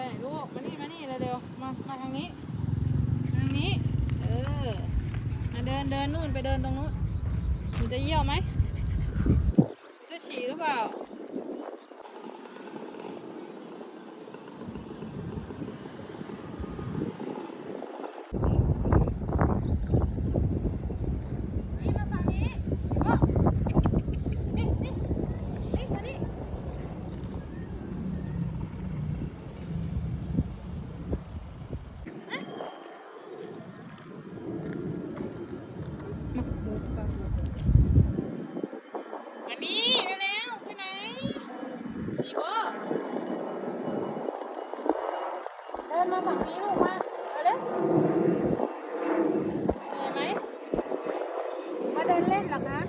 ไหนลูก มานี่มานี่เร็วๆมา มาทางนี้ ทางนี้ เออ มาเดินเดินนู่นไปเดินตรงนู้นหนูจะเยี่ยวไหมจะฉี่หรือเปล่า มักบุกแบบมนี่เร็วๆไปไหนดีบ่เดินมาฝั่งนี้ลูกมาเอาเร็วเหนื่อยไหมมาเดินเล่นเหรอคะ